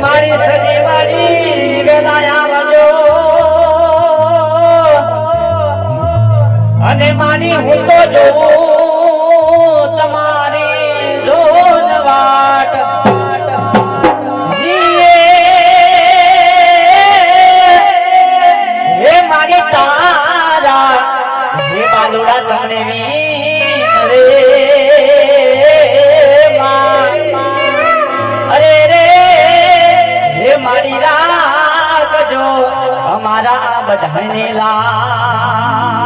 મારી સજી મારી વેલાયા આવજો અને મારી હું તો જોઉં તમારી મારી રાખજો અમારા બધાને લાજ.